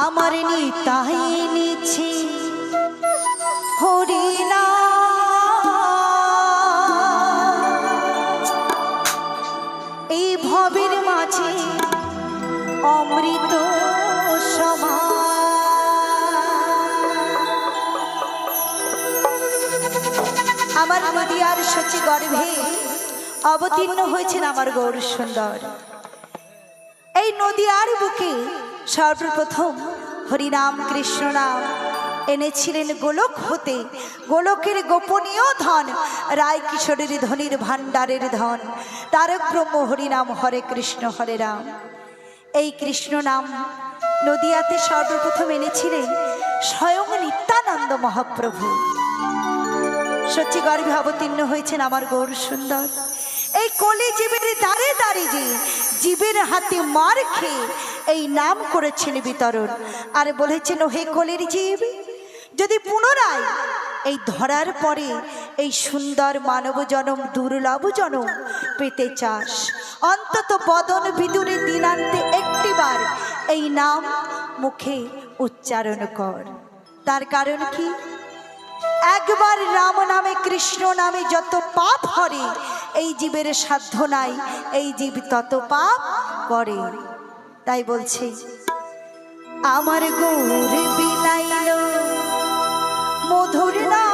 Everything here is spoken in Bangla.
আমার নিতাই নিছে। হরিনা এই ভবের মাঝে অমৃত সমা। আমার নদিয়ার সচি গর্ভে অবতীর্ণ হয়েছেন আমার গৌর সুন্দর এই নদিয়ার বুকে সর্বপ্রথম হরিনাম কৃষ্ণ নাম। এনেছিলেন গোলক হতে, গোলকের গোপনীয় ধন রায় কিশোরের ধনির ভাণ্ডারের ধন। তারক ব্রহ্ম হরিনাম হরে কৃষ্ণ, হরে রাম। এই কৃষ্ণ নাম নদিয়াতে সর্বপ্রথম এনেছিলেন স্বয়ং নিত্যানন্দ মহাপ্রভু। সত্যি গর্ভে অবতীর্ণ হয়েছেন আমার গৌর সুন্দর। এই কলি জীবের দাঁড়ে দাঁড়িয়ে যে, জীবের হাতে মার খেয়ে এই নাম করেছেন বিতরণ। আর বলেছেন হে কলির জীব যদি পুনরায় এই ধরার পরে এই সুন্দর মানব জনম দুর্লভ জনম পেতে চাস, অন্তত বদন বিদুরে দিনান্তে একটিবার এই নাম মুখে উচ্চারণ কর। তার কারণ কি? একবার রাম নামে, কৃষ্ণ নামে যত পাপ হরে, এই জীবের সাধ্য নাই, এই জীব তত পাপ করে। তাই বলছি আমার গৌর বিলাইল মধুর নাম।